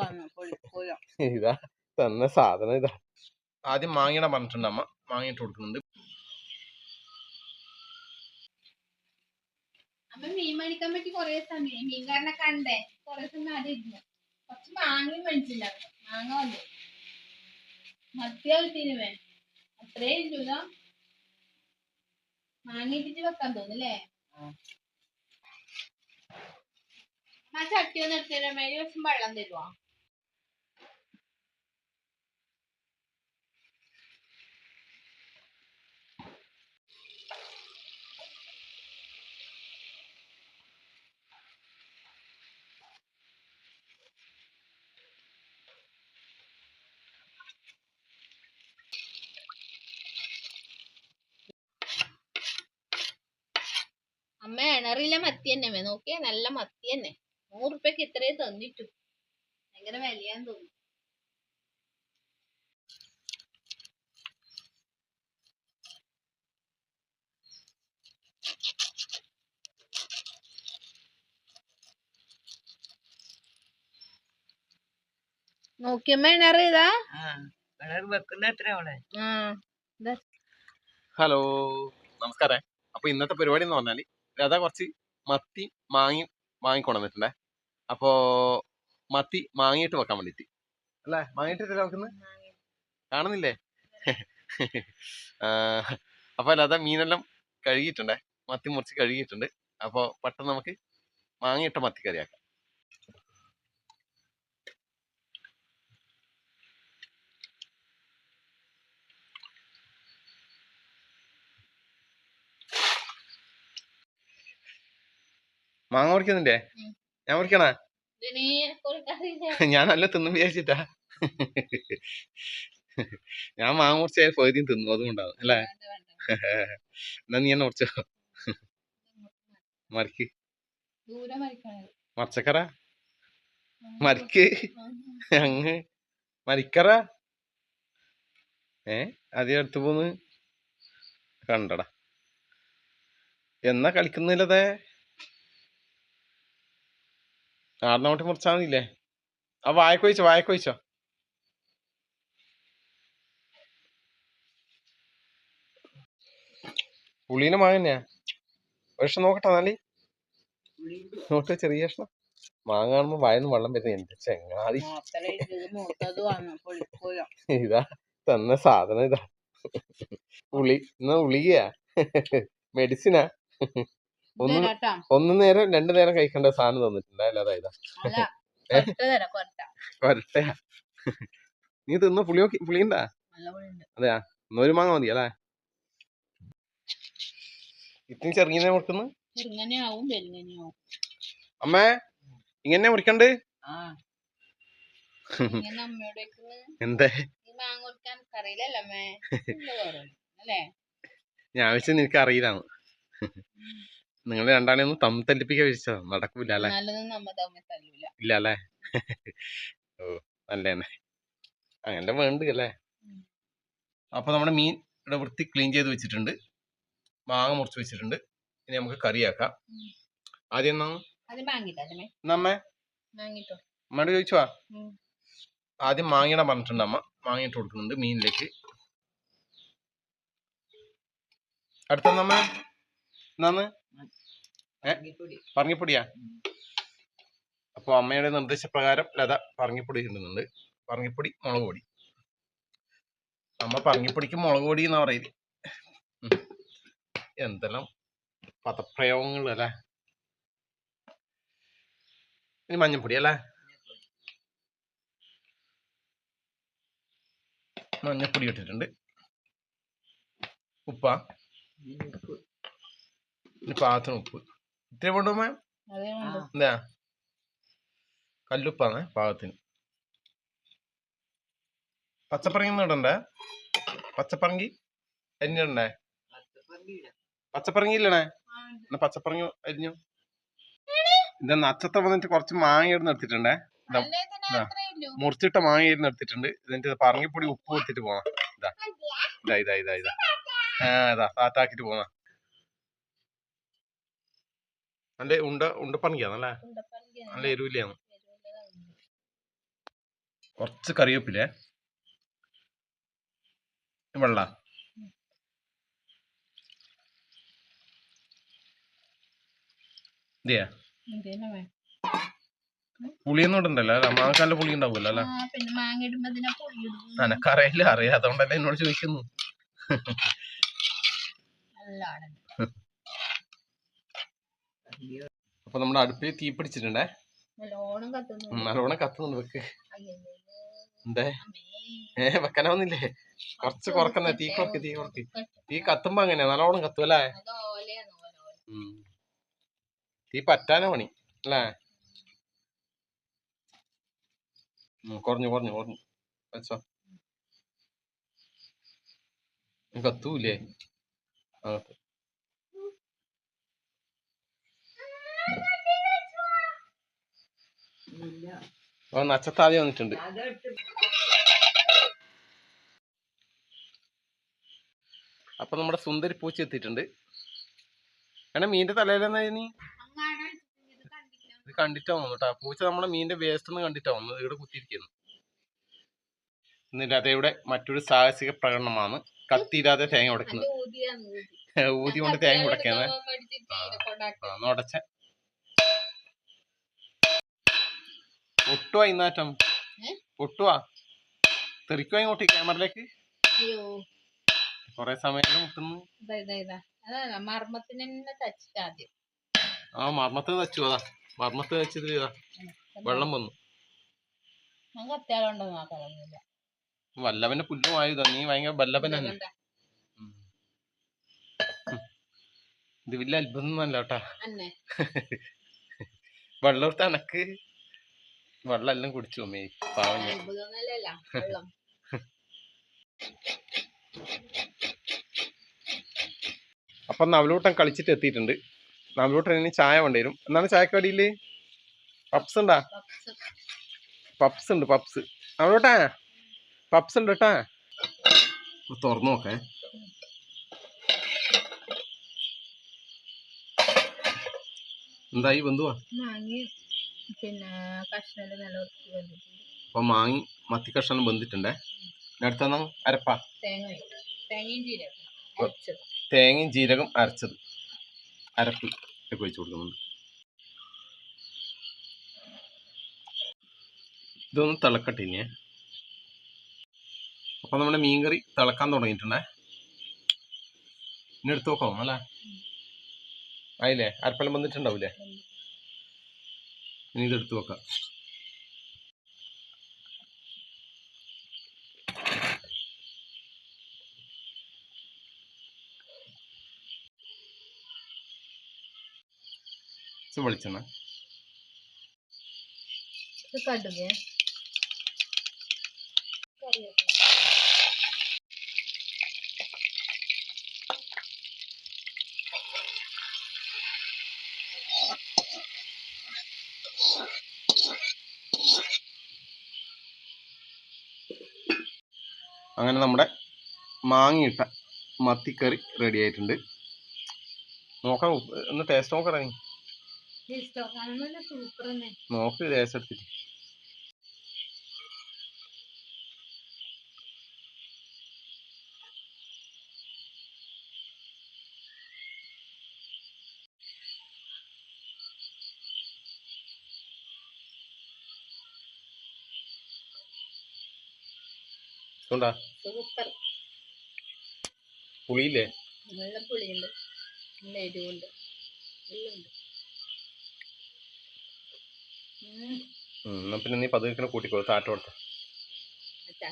ഇതാ തന്ന സാധനം ഇതാ. ആദ്യം മാങ്ങയുടെ പറഞ്ഞിട്ടുണ്ട് അമ്മ. മാങ്ങിയിട്ട് കൊടുക്കുന്നുണ്ട്. അമ്മ മീൻ മേടിക്കാൻ പറ്റി കൊറേ സമയം. മീൻകാരനെ കണ്ടേ. കൊറേ സമയം അവിടെ ഇരുന്നു. കുറച്ച് മാങ്ങയും മേടിച്ചില്ല. മാങ്ങ വന്നു. വെക്കാൻ ആ. ചട്ടി ഒന്ന് എടുത്തരാൻ വേണ്ടി കുറച്ച് വെള്ളം തരുവാ? അമ്മ എണറില്ല മത്തി തന്നെ നോക്കിയേ നല്ല മത്തി തന്നെ നൂറുപ്യക്ക് റുപ്യക്ക് ഇത്രയും തന്നിട്ടു. ഭയങ്കര വിലയാന്ന് തോന്നുന്നു. നോക്കിയമ്മ എണറി ഇതാ വെക്കുന്ന എത്ര അവിടെ ആ ഹലോ നമസ്കാരം. അപ്പൊ ഇന്നത്തെ പരിപാടി എന്ന് പറഞ്ഞാൽ രാധ കുറച്ച് മത്തി മാങ്ങി വാങ്ങിക്കൊണ്ടുവന്നിട്ടുണ്ടേ അപ്പോ മത്തി മാങ്ങിയിട്ട് വെക്കാൻ വേണ്ടിട്ട്. അല്ലേ? മാങ്ങിയിട്ടല്ലേ വെക്കുന്നത്? കാണുന്നില്ലേ? അപ്പോൾ അപ്പൊ ലത മീനെല്ലാം കഴുകിയിട്ടുണ്ടേ. മത്തി മുറിച്ച് കഴുകിയിട്ടുണ്ട്. അപ്പൊ പെട്ടെന്ന് നമുക്ക് മാങ്ങിയിട്ട മത്തി കറിയാക്കാം. മാങ്ങ മുറിക്കുന്നില്ലേ ഞാൻ മുറിക്കണ ഞാൻ നല്ല തിന്നും വിചാരിച്ചിട്ടാ. ഞാൻ മാങ്ങ മുറിച്ചാൽ പകുതിയും തിന്നു അതുകൊണ്ടാവും അല്ലേ. എന്നാ നീ എന്നെ മുറിച്ചോ? മറിക്ക്. മറിച്ചക്കറ? മറിക്ക്. മറച്ചക്കറ മരിക്ക് അങ്ങ്. മരിക്കറ ഏ? അതേ അടുത്ത് പോന്ന്. കണ്ടടാ. എന്നാ കളിക്കുന്നില്ലതേ? ആടുന്നോട്ട് മുറിച്ചാ മതിയില്ലേ ആ വായക്കൊഴിച്ചോ വായക്കൊഴിച്ചോ പുളീനെ മാങ്ങ പുളീനെ മാങ്ങന്നെയാ കഷ്ണം നോക്കട്ടെ നാലി നോക്കട്ടെ ചെറിയ കഷ്ണം. മാങ്ങ കാണുമ്പോ വായന്ന് വെള്ളം വരുന്നത് എന്റെ ചെങ്ങാതി. ഇതാ തന്ന സാധനം ഇതാ. ഉളി എന്നാ ഉളിയാ മെഡിസിനാ ഒന്ന് ഒന്ന് നേരം രണ്ടു നേരം കഴിക്കേണ്ട സാധനം തന്നിട്ടുണ്ട്. അല്ലാതെ ഇതാ. കൊരട്ടയാ നീ തിന്ന? പുളി നോക്കി പുളിയുണ്ടാ നല്ല പുളിയുണ്ട് അതെയാ? എന്നൊരു മാങ്ങ മതി അല്ലേ ഇത്തിരി ചെറുങ്ങനെ മുറിക്കുന്നു. അമ്മേ ഇങ്ങനെ മുറിക്കണ്ട്? എന്തേ? ഞാൻ വെച്ച് നിനക്ക് അറിയില്ലാന്ന്. നിങ്ങൾ രണ്ടാണെ ഒന്ന് തമ്മിൽ തല്ലിപ്പിക്കാൻ വിളിച്ചതാ. നടക്കൂല അല്ലേ? ഇല്ല അല്ലേ? ഓ നല്ല തന്നെ അങ്ങനെ വേണ്ട അല്ലേ? അപ്പൊ നമ്മുടെ മീൻ ഇവിടെ വൃത്തി ക്ലീൻ ചെയ്ത് വെച്ചിട്ടുണ്ട്. മാങ്ങ മുറിച്ച് വെച്ചിട്ടുണ്ട്. ഇനി നമുക്ക് കറിയാക്കാം. ആദ്യം നമ്മെ അമ്മയോട് ചോദിച്ചുവാ ആദ്യം മാങ്ങയുടെ പറഞ്ഞിട്ടുണ്ട് അമ്മ. മാങ്ങയിട്ട് കൊടുക്കുന്നുണ്ട് മീനിലേക്ക്. അടുത്ത നമ്മ എന്നാന്ന്? പറങ്ങിപ്പൊടിയാ അപ്പോൾ അമ്മയുടെ നിർദ്ദേശപ്രകാരം ലത പറങ്ങിപ്പൊടി ഇടുന്നുണ്ട്. പറങ്ങിപ്പൊടി മുളക് പൊടി. അമ്മ പറങ്ങിപ്പൊടിക്ക് മുളക് പൊടി എന്നാ പറയില്ല എന്തെല്ലാം പദപ്രയോഗങ്ങൾ അല്ലേ? ഇനി മഞ്ഞപ്പൊടി അല്ലേ? മഞ്ഞപ്പൊടി ഇട്ടിട്ടുണ്ട്. ഉപ്പ? പാത്രം ഇനി പാകത്തിന് ഉപ്പ്. ഇത്രയും കൊണ്ടുപോകുമ്പോ വേണ്ടു എന്താ കല്ലുപ്പാണ് പാകത്തിന്. പച്ചപ്പറങ്ങി ഒന്നും ഇടണ്ടേ? പച്ചപ്പറങ്കി അരിഞ്ഞിടണ്ടേ പച്ചപ്പറങ്ങി ഇല്ലണേ? എന്നാ പച്ചപ്പറങ്ങി അരിഞ്ഞു. ഇതാ നച്ചത്ര വന്നിട്ട് കുറച്ച് മാങ്ങ ഇടുന്ന് എടുത്തിട്ടുണ്ടേ. മുറിച്ചിട്ട മാങ്ങ ഇടുന്ന് എടുത്തിട്ടുണ്ട്. ഇതിന്റെ പറങ്ങിപ്പൊടി ഉപ്പ് വെച്ചിട്ട് പോവാം. ഇതാ. ഇതാ ഇതാ ഇതാ ഇതാ. ആ ഇതാ താത്താക്കിട്ട് പോവാ. നല്ല ഉണ്ട ഉണ്ടപ്പണിക്കാന്നല്ലേ നല്ല എരുവില്ലാന്ന് കുറച്ച് കറിവേപ്പിലേ? വെള്ള. പുളിയൊന്നുണ്ടല്ലോ പുളിയൊന്നും ഇടണ്ടല്ലോ അല്ല? മാങ്ങക്കാലിന്റെ പുളി ഉണ്ടാവുമല്ലോ അല്ലെ? എനക്കറിയില്ല അറിയാം അതുകൊണ്ടല്ലേ എന്നോട് ചോദിക്കുന്നു. അപ്പൊ നമ്മുടെ അടുപ്പിൽ തീ പിടിച്ചിട്ടുണ്ടേ. നല്ലോണം കത്തുന്നുണ്ട്. വെക്ക്. എന്തേ. ഏ വെക്കാനാവുന്നില്ലേ? കുറച്ച് കുറക്കുന്ന തീ കുറക്ക് തീ കുറക്ക് തീ കത്തുമ്പോ അങ്ങനെയാ നല്ലോണം കത്തും അല്ലേ. തീ പറ്റാനാ പണി അല്ലേ? കൊറഞ്ഞു കുറഞ്ഞു കുറഞ്ഞു. വെച്ചോ. കത്തൂലേ അകത്ത് ഓ നച്ചത്താതി വന്നിട്ടുണ്ട്. അപ്പൊ നമ്മുടെ സുന്ദരി പൂച്ച എത്തിയിട്ടുണ്ട്. എടാ മീന്റെ തലയിലെന്നാ നീ ഇത് കണ്ടിട്ടാ വന്നു കേട്ടോ. പൂച്ച നമ്മുടെ മീന്റെ വേസ്റ്റ് ഒന്ന് കണ്ടിട്ടാ വന്നു ഇവിടെ കുത്തിയിരിക്കുന്നു. എന്നിട്ട് അതേവിടെ മറ്റൊരു സാഹസിക പ്രകടനമാണ്. കത്തിയില്ലാതെ തേങ്ങ ഉടക്കുന്നത് ഊതി. കൊണ്ട് തേങ്ങ ഉടക്കുന്നത് ഉടച്ച. പൊട്ടുവാ ഇന്നാറ്റം ഒട്ടുവാ പൊട്ടുവാ തെറിക്കുവാ ഇങ്ങോട്ട് ക്യാമറയിലേക്ക്. കൊറേ സമയം മുട്ടുന്നു. മർമ്മത്തിന് തച്ചിട്ട് ആ മർമ്മത്ത് തച്ചു അതാ. മർമ്മത്ത് തച്ചത് ഇതാ. വെള്ളം വന്നു. വല്ലവന്റെ പുല്ലും ആയുധ നീ ഭയങ്കര ഉം. ഇത് വലിയ അത്ഭുതം അല്ല കേട്ടാ. വെള്ളം എടുത്ത് എനക്ക് വെള്ളം എല്ലാം കുടിച്ചു അമ്മേ പാവം അപ്പൊ നവലൂട്ടൻ കളിച്ചിട്ട് എത്തിയിട്ടുണ്ട്. നവലൂട്ടൻ ഇനി ചായ കൊണ്ടുവരും എന്നാണ് ചായക്കടിയിൽ പപ്സ് ഉണ്ടാ? പപ്സ്. ഉണ്ട് പപ്സ്. നവലൂട്ടാ? പപ്സ് ഉണ്ട് കേട്ടാ. തുറന്നു നോക്കേ. എന്തായി ബന്ധുവാ? പിന്നെ നല്ല വന്നിട്ടുണ്ട്. മാങ്ങി മത്തി കഷ്ണം ബന്ധിട്ടുണ്ടേ അടുത്ത അരപ്പ. തേങ്ങ. തേങ്ങയും ജീരകം അരച്ചത്. തേങ്ങയും ജീരകം അരച്ചത്. അരപ്പ് ഒക്കെ ഒഴിച്ചു കൊടുക്കുന്നുണ്ട്. ഇതൊന്ന് തിളക്കട്ടെ ഇനി അപ്പൊ നമ്മുടെ മീൻകറി തിളക്കാൻ തുടങ്ങിയിട്ടുണ്ടേ? ഇനി എടുത്ത് നോക്കാം അല്ലേ? ആയില്ലേ? അരപ്പെല്ലാം വന്നിട്ടുണ്ടാവൂലേ ഇനി ഇതെടുത്ത് വെക്കാം. വെളിച്ചെണ്ണ. കടുക്. അങ്ങനെ നമ്മുടെ മാങ്ങയിട്ട മത്തിക്കറി റെഡി ആയിട്ടുണ്ട്. നോക്കാം ഒന്ന് ടേസ്റ്റ് തന്നെ. നോക്ക് ടേസ്റ്റ് എടുത്തിട്ട്. ഉണ്ടാ സൂപ്പർ. പുളിയില്ലേ? നല്ല പുളിയുണ്ട്. നല്ല എരിവുണ്ട്. എന്നാ പിന്നെ നീ പതുക്കെ കൂട്ടിക്കോ അച്ഛാ